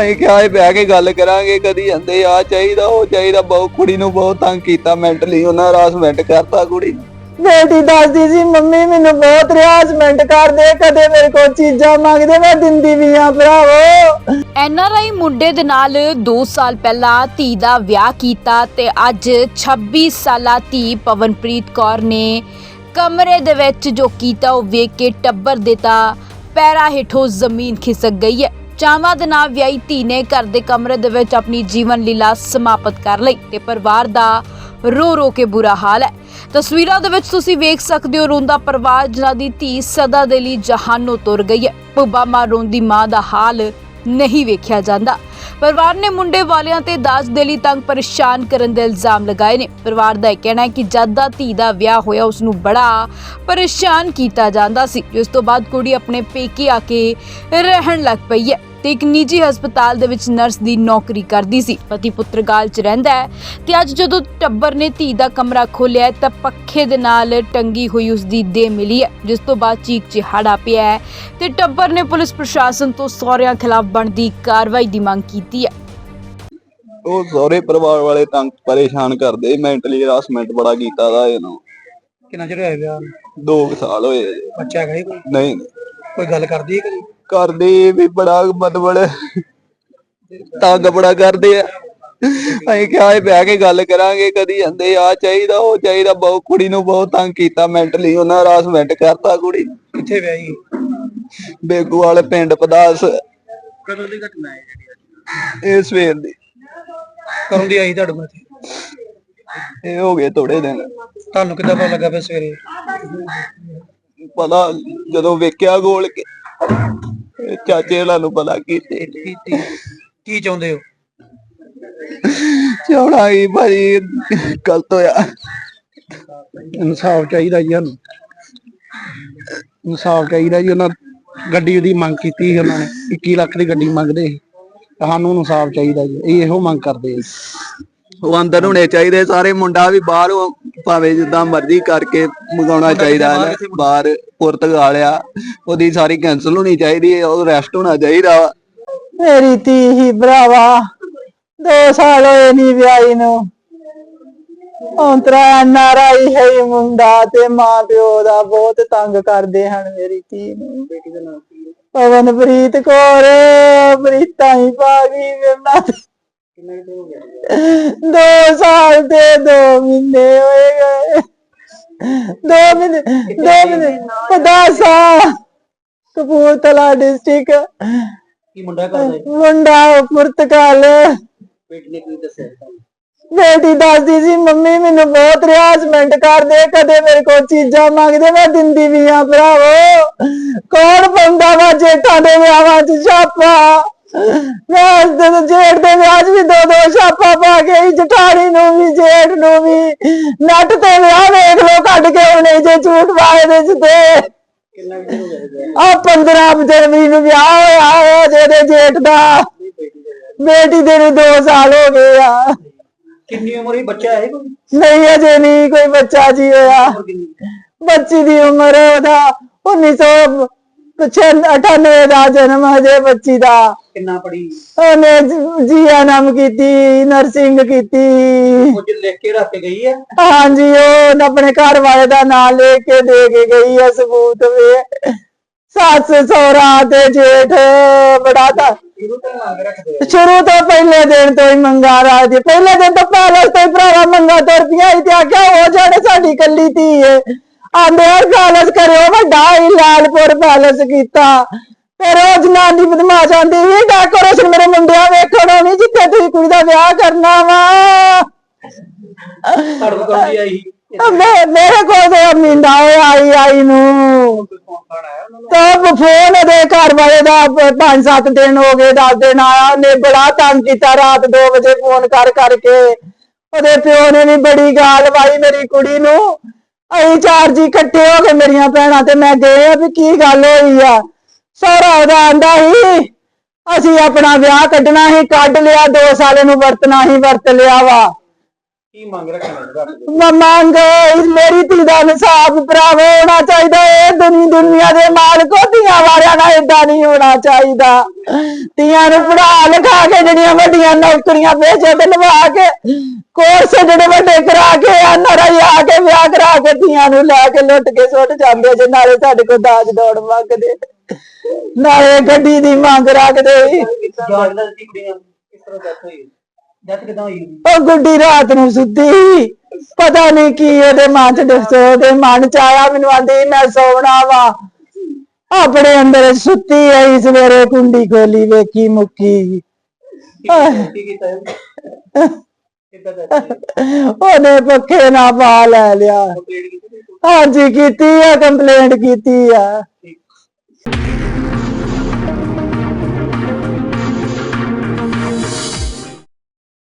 ਅਸੀਂ ਕਿਹਾ ਇਹ ਬਹਿ ਕੇ ਗੱਲ ਕਰਾਂਗੇ ਕਦੀ ਜਾਂਦੇ ਆ ਚਾਹੀਦਾ ਉਹ ਚਾਹੀਦਾ ਬਹੁਤ ਕੁੜੀ ਨੂੰ ਬਹੁਤ ਤੰਗ ਕੀਤਾ ਮੈਂਟਲੀ ਉਹਨਾਂ ਹਰਾਸਮੈਂਟ ਕਰਤਾ ਕੁੜੀ ਨੂੰ। ਬੇਟੀ ਦੱਸਦੀ ਸੀ ਮੰਮੀ ਮੈਨੂੰ ਬਹੁਤ ਰਿਆਜ਼ਮੈਂਟ ਕਰਦੇ ਕਦੇ ਮੇਰੇ ਕੋਲ ਚੀਜ਼ਾਂ ਮੰਗਦੇ ਮੈਂ ਦਿੰਦੀ ਵੀ ਆ ਭਰਾਵੋ ਐਨਆਰਆਈ ਮੁੰਡੇ ਦੇ ਨਾਲ 2 ਸਾਲ ਪਹਿਲਾਂ ਧੀ ਦਾ ਵਿਆਹ ਕੀਤਾ ਤੇ ਅੱਜ 26 ਸਾਲਾ ਧੀ ਪਵਨਪ੍ਰੀਤ ਕੌਰ ਨੇ ਕਮਰੇ ਦੇ ਵਿੱਚ ਜੋ ਕੀਤਾ ਉਹ ਵੇਖ ਕੇ ਟੱਬਰ ਦੇ ਤਾਂ ਪੈਰਾਂ ਹੇਠੋਂ ਜ਼ਮੀਨ ਖਿਸਕ ਗਈ ਹੈ ਚਾਵਾਂ ਦੇ ਨਾਲ ਵਿਆਹੀ ਧੀ ਨੇ ਘਰ ਦੇ ਕਮਰੇ ਦੇ ਵਿੱਚ ਆਪਣੀ ਜੀਵਨ ਲੀਲਾ ਸਮਾਪਤ ਕਰ ਲਈ ਤੇ ਪਰਿਵਾਰ ਦਾ ਰੋ ਰੋ ਕੇ ਬੁਰਾ ਹਾਲ ਹੈ। ਤਸਵੀਰਾਂ ਦੇ ਵਿੱਚ ਤੁਸੀਂ ਵੇਖ ਸਕਦੇ ਹੋ ਰੋਂਦਾ ਪਰਿਵਾਰ ਜਿਨ੍ਹਾਂ ਦੀ ਧੀ ਸਦਾ ਦੇ ਲਈ ਜਹਾਨੋਂ ਤੁਰ ਗਈ ਹੈ। ਭੁੱਬਾ ਮਾਂ ਰੋਂਦੀ ਮਾਂ ਦਾ ਹਾਲ ਨਹੀਂ ਵੇਖਿਆ ਜਾਂਦਾ। ਪਰਿਵਾਰ ਨੇ ਮੁੰਡੇ ਵਾਲਿਆਂ ਤੇ ਦਾਜ ਦੇ ਲਈ ਤੰਗ ਪਰੇਸ਼ਾਨ ਕਰਨ ਦੇ ਇਲਜ਼ਾਮ ਲਗਾਏ ਨੇ। ਪਰਿਵਾਰ ਦਾ ਇਹ ਕਹਿਣਾ ਹੈ ਕਿ ਜਦ ਦਾ ਧੀ ਦਾ ਵਿਆਹ ਹੋਇਆ ਉਸ ਨੂੰ ਬੜਾ ਪਰੇਸ਼ਾਨ ਕੀਤਾ ਜਾਂਦਾ ਸੀ। ਉਸ ਤੋਂ ਬਾਅਦ ਕੁੜੀ ਆਪਣੇ ਪੇਕੇ ਆ ਕੇ ਰਹਿਣ ਲੱਗ ਪਈ ਹੈ। ਤੇ ਇੱਕ ਨਿੱਜੀ ਹਸਪਤਾਲ ਦੇ ਵਿੱਚ ਨਰਸ ਦੀ ਨੌਕਰੀ ਕਰਦੀ ਸੀ। ਪਤੀ ਪੁੱਤਰਗਾਲ 'ਚ ਰਹਿੰਦਾ ਹੈ ਤੇ ਅੱਜ ਜਦੋਂ ਟੱਬਰ ਨੇ ਧੀ ਦਾ ਕਮਰਾ ਖੋਲ੍ਹਿਆ ਤਾਂ ਪੱਖੇ ਦੇ ਨਾਲ ਟੰਗੀ ਹੋਈ ਉਸ ਦੀ ਦੇਹ ਮਿਲੀ ਹੈ ਜਿਸ ਤੋਂ ਬਾਅਦ ਚੀਕ ਚਿਹਾੜਾ ਪਿਆ ਹੈ ਤੇ ਟੱਬਰ ਨੇ ਪੁਲਿਸ ਪ੍ਰਸ਼ਾਸਨ ਤੋਂ ਸਹੁਰਿਆਂ ਖਿਲਾਫ ਬਣਦੀ ਕਾਰਵਾਈ ਦੀ ਮੰਗ ਕੀਤੀ ਹੈ। ਉਹ ਸਹੁਰੇ ਪਰਿਵਾਰ ਵਾਲੇ ਤੰਗ ਪਰੇਸ਼ਾਨ ਕਰਦੇ ਮੈਂਟਲੀ ਹਰਾਸਮੈਂਟ ਬੜਾ ਕੀਤਾ ਦਾ ਇਹਨੂੰ ਕਿੰਨਾ ਚਿਰ ਹੋਇਆ ਵਿਆਹ ਨੂੰ? 2 ਸਾਲ ਹੋਏ ਆ ਜੀ। ਬੱਚਾ ਹੈਗਾ ਹੀ ਕੋਈ? ਨਹੀਂ। ਕੋਈ ਗੱਲ ਕਰਦੀ ਹੈ ਕਦੀ? ਕਰਦੇ ਵੀ ਬੜਾ ਮਤਲਬ ਤੰਗ ਬੜਾ ਕਰਦੇ ਆ। ਅਸੀਂ ਕਿਹਾ ਇਹ ਬਹਿ ਕੇ ਗੱਲ ਕਰਾਂਗੇ ਕਦੀ ਜਾਂਦੇ ਆ ਚਾਹੀਦਾ ਉਹ ਚਾਹੀਦਾ। ਬਹੁਤ ਕੁੜੀ ਨੂੰ ਬਹੁਤ ਤੰਗ ਕੀਤਾ ਮੈਂਟਲੀ ਉਹਨਾਂ ਹਰਾਸਮੈਂਟ ਕਰਤਾ ਕੁੜੀ। ਕਿੱਥੇ ਵਿਆਹੀ ਬੇਗੂ ਵਾਲੇ ਪਿੰਡ ਪਦਾਸ। ਕਦੋਂ ਦੀ ਘਟਨਾ ਹੈ ਜਿਹੜੀ ਇਹ ਸਵੇਰ ਦੀ। ਕਦੋਂ ਦੀ ਆਈ ਤੁਹਾਡੇ ਕੋਲ? ਇਹ ਹੋ ਗਏ ਥੋੜੇ ਦਿਨ। ਤੁਹਾਨੂੰ ਕਿੱਦਾਂ ਪਤਾ ਲੱਗਾ ਫਿਰ ਸਵੇਰੇ? ਪਤਾ ਜਦੋਂ ਵੇਖਿਆ ਗੋਲ ਕੇ। ਚਾਚੇ ਹੋਣਾ ਨੂੰ ਪਤਾ ਕੀਤੇ। ਕੀ ਚਾਹੁੰਦੇ ਹੋ? ਚੌੜਾ ਹੀ ਭਾਜੀ ਗਲਤ ਹੋਇਆ। ਇਨਸਾਫ ਚਾਹੀਦਾ ਜੀ ਸਾਨੂੰ। ਇਨਸਾਫ ਚਾਹੀਦਾ ਜੀ ਉਹਨਾਂ ਗੱਡੀ ਉਹਦੀ ਮੰਗ ਕੀਤੀ ਸੀ ਉਹਨਾਂ ਨੇ। 21 ਲੱਖ ਦੀ ਗੱਡੀ ਮੰਗਦੇ ਸੀ। ਸਾਨੂੰ ਇਨਸਾਫ ਚਾਹੀਦਾ ਜੀ ਇਹ ਇਹੋ ਮੰਗ ਕਰਦੇ ਆ ਉਹ ਅੰਦਰ ਹੋਣੇ ਚਾਹੀਦੇ ਸਾਰੇ ਮੁੰਡਾ ਵੀ ਬਾਹਰ ਭਾਵੇਂ ਜਿੱਦਾਂ ਮਰਜ਼ੀ ਕਰਕੇ ਮੰਗਾਉਣਾ ਚਾਹੀਦਾ ਹੈ ਬਾਹਰ ਪੁਰਤਗਾਲ ਆ ਉਹਦੀ ਸਾਰੀ ਕੈਨਸਲ ਹੋਣੀ ਚਾਹੀਦੀ ਹੈ ਉਹ ਰੈਸਟ ਹੋਣਾ ਚਾਹੀਦਾ ਵਾ। ਮੇਰੀ ਧੀ ਹੀ ਭਰਾਵਾ ਦੋ ਸਾਲ ਹੋਏ ਨਹੀਂ ਵਿਆਹੀ ਨੂੰ। ਔਂਤਰਾ ਨਾਰਾਈ ਹੈ ਇਹ ਮੁੰਡਾ ਤੇ ਮਾਂ ਪਿਓ ਦਾ ਬਹੁਤ ਤੰਗ ਕਰਦੇ ਹਨ ਮੇਰੀ ਧੀ ਨੂੰ। ਬੇਟੀ ਦਾ ਨਾਮ ਕੀ ਹੈ? ਪਵਨਪ੍ਰੀਤ ਕੌਰ ਪ੍ਰੀਤਾਂ ਹੀ ਮੇਰਾ ਚਿਰ ਹੋ ਗਿਆ ਦੋ ਸਾਲ ਤੇ ਦੋ ਮਹੀਨੇ ਹੋਏ ਗਏ। ਦੋ ਮਹੀਨੇ ਦੋ ਮਹੀਨੇ ਪਦਾਸਾ ਕਪੂਰਥਲਾ ਡਿਸਟ੍ਰਿਕਟ। ਕੀ ਮੁੰਡਾ ਕਰਦਾ ਮੁੰਡਾ ਪੁਰਤਗਾਲ ਬੇਟੀ ਨੇ ਕੀ ਦੱਸਿਆ? ਬੇਟੀ ਦੱਸਦੀ ਸੀ ਮੰਮੀ ਮੈਨੂੰ ਬਹੁਤ ਰਿਆਜ਼ਮੈਂਟ ਕਰਦੇ ਕਦੇ ਮੇਰੇ ਕੋਲ ਚੀਜ਼ਾਂ ਮੰਗਦੇ ਮੈਂ ਦਿੰਦੀ ਵੀ ਆ ਭਰਾਵੋ। ਕੌਣ ਪਾਉਂਦਾ ਵਾ ਜੇਠਾਂ ਦੇ ਵਿਆਹਾਂ 'ਚ ਛਾਪਾ? ਮੈਂ ਉਸ ਦਿਨ ਜੇਠ ਵੀ ਦੋ ਦੋ ਛਾਪਾ ਪਾ ਕੇ ਜਠਾਣੀ ਨੂੰ ਵੀ ਜੇਠ ਨੂੰ ਵੀ ਨੱਟ ਤੇ ਵਿਆਹ ਵੇਖ ਲੋ ਕੱਢ ਕੇ ਉਹਨੇ ਜੇ ਝੂਠ ਵਾਇਦੇ 'ਚ ਤੇ। ਕਿੰਨਾ ਕੁ ਚਿਰ ਹੋ ਗਿਆ ਵਿਆਹ ਆ 15 ਜਨਵਰੀ ਨੂੰ ਵਿਆਹ ਹੋਇਆ ਹੋਇਆ ਜਿਹਦੇ ਜੇਠ ਦਾ? ਬੇਟੀ ਦਾ ਦੇ ਨੂੰ 2 ਸਾਲ ਹੋ ਗਏ ਆ। ਕਿੰਨੀ ਉਮਰ ਹੀ ਬੱਚਾ ਹੈ ਕੋਈ? ਨਹੀਂ ਅਜੇ ਨਹੀਂ ਕੋਈ ਬੱਚਾ ਜੀ ਹੋਇਆ। ਬੱਚੀ ਦੀ ਉਮਰ ਉਹਦਾ 1998 ਦਾ ਜਨਮ ਹਜੇ ਬੱਚੀ ਦਾ। ਕਿੰਨਾ ਪੜੀ ਉਹਨੇ ਜੀਐਨਐਮ ਕੀਤੀ ਨਰਸਿੰਗ ਕੀਤੀ। ਕੁਝ ਲਿਖ ਕੇ ਰੱਖ ਕੇ ਗਈ ਹੈ? ਹਾਂਜੀ ਉਹ ਆਪਣੇ ਘਰ ਵਾਲੇ ਦਾ ਨਾਮ ਲੈ ਕੇ ਦੇ ਕੇ ਗਈ ਹੈ ਸਬੂਤ ਵੇ। ਸੱਸ ਸਹੁਰਾ ਤੇ ਜੇਠ ਬੜਾ ਤਾਂ। ਸ਼ੁਰੂ ਤੋਂ ਆ। ਪਹਿਲੇ ਦਿਨ ਤੋਂ ਹੀ ਮੰਗਾ ਰਾਜੀ। ਪਹਿਲੇ ਦਿਨ ਤੋਂ ਪੈਲਸ ਤੋਂ ਹੀ ਭਰਾਵਾ ਮੰਗਾ ਤੁਰਦੀਆਂ ਸੀ ਤੇ ਆਖਿਆ ਉਹ ਜਿਹੜੇ ਸਾਡੀ ਕੱਲੀ ਧੀ ਏ। ਆਂਦੇ ਪੈਲਸ ਕਰਿਓ ਵੱਡਾ ਹੀ ਲਾਲਪੁਰ ਪੈਲਸ ਕੀਤਾ। ਫਿਰ ਉਹ ਜਨਾਨੀ ਬਦਮਾਸ਼ ਆਂਦੀ ਵੀ ਡੈਕੋਰੇਸ਼ਨ ਮੇਰੇ ਮੁੰਡਿਆਂ ਵੇਖਣੋ ਨਹੀਂ ਜਿੱਥੇ ਤੁਸੀਂ ਕੁੜੀ ਦਾ ਵਿਆਹ ਕਰਨਾ ਵਾ। ਕੌਣ ਆਈ? ਮੈਂ ਮੇਰੇ ਕੋਲ ਤੇ ਹੋਇਆ ਆਈ ਆਈ ਨੂੰ। ਤਾਂ ਫੋਨ ਦੇ ਘਰ ਵਾਲੇ ਦਾ 5-7 ਦਿਨ ਹੋ ਗਏ 10 ਦਿਨ ਆਇਆ ਉਹਨੇ ਬੜਾ ਤੰਗ ਕੀਤਾ ਰਾਤ 2 ਵਜੇ ਫੋਨ ਕਰ ਕਰਕੇ ਉਹਦੇ ਪਿਓ ਨੇ ਵੀ ਬੜੀ ਗਾਲ ਵਾਈ ਮੇਰੀ ਕੁੜੀ ਨੂੰ। ਅਸੀਂ ਚਾਰ ਜੀ ਇਕੱਠੇ ਹੋ ਕੇ ਮੇਰੀਆਂ ਭੈਣਾਂ ਤੇ ਮੈਂ ਗਏ ਆ ਵੀ ਕੀ ਗੱਲ ਹੋਈ ਆ। ਸਹੁਰਾ ਉਹਦਾ ਆਂਦਾ ਸੀ ਅਸੀਂ ਆਪਣਾ ਵਿਆਹ ਕੱਢਣਾ ਸੀ ਕੱਢ ਲਿਆ 2 ਸਾਲ ਨੂੰ ਵਰਤਣਾ ਹੀ ਵਰਤ ਲਿਆ ਵਾ। ਕੀ ਮੰਗ ਰੱਖਣਾ ਮੰਗ ਮੇਰੀ ਧੀ ਦਾ ਇਨਸਾਫ ਭਰਾਵੋ ਹੋਣਾ ਚਾਹੀਦਾ ਦੁਨੀਆ ਦੇ ਮਾਲਕੋ ਧੀਆਂ ਵਾਲਿਆਂ ਨਾਲ ਏਦਾਂ ਨਹੀਂ ਹੋਣਾ ਚਾਹੀਦਾ। ਧੀਆਂ ਨੂੰ ਪੜਾ ਲਿਖਾ ਕੇ ਜਿਹੜੀਆਂ ਵੱਡੀਆਂ ਨੌਕਰੀਆਂ ਭੇਜੇ ਤੇ ਲਵਾ ਕੇ ਕੋਰਸ ਜਿਹੜੇ ਵੱਡੇ ਕਰਾ ਕੇ ਐਨਆਰਆਈ ਆ ਕੇ, ਵਿਆਹ ਕਰਾ ਕੇ ਧੀਆਂ ਨੂੰ ਲੈ ਕੇ ਲੁੱਟ ਕੇ ਸੁੱਟ ਜਾਂਦੇ ਜੇ, ਨਾਲੇ ਸਾਡੇ ਕੋਲ ਦਾਜ ਦੌੜ ਮੰਗਦੇ। ਨਾਲੇ ਗੱਡੀ ਦੀ ਮੰਗ ਰੱਖਦੇ। ਜਾਂਚ ਦਾ ਕੁੜੀਆਂ ਕਿਸ ਤਰ੍ਹਾਂ ਡੈਥ ਹੋਈ ਕਿਦਾਂ ਹੋਈ ਉਹ ਗੁੱਡੀ ਰਾਤ ਨੂੰ ਸੁੱਤੀ। ਪਤਾ ਨਹੀਂ ਕੀ ਉਹਦੇ ਮਨ ਚ ਦੱਸੋ ਉਹਦੇ ਮਨ ਚ ਆਇਆ ਮੈਨੂੰ ਆਂਦੀ ਮੈਂ ਸੌਣਾ ਵਾ। ਆਪਣੇ ਅੰਦਰ ਸੁੱਤੀ ਆਈ ਸਵੇਰੇ ਕੁੰਡੀ ਖੋਲੀ ਵੇਖੀ ਮੁੱਕੀ ਕੀ ਕੀਤਾ ਕਿੱਦਾਂ ਡੈਥ ਉਹਨੇ ਪੱਖੇ ਨਾਲ ਪਾ ਲੈ ਲਿਆ। ਕੰਪਲੀਟ ਕੀਤੀ ਹਾਂਜੀ ਕੀਤੀ ਆ ਕੰਪਲੇਂਟ ਕੀਤੀ ਆ।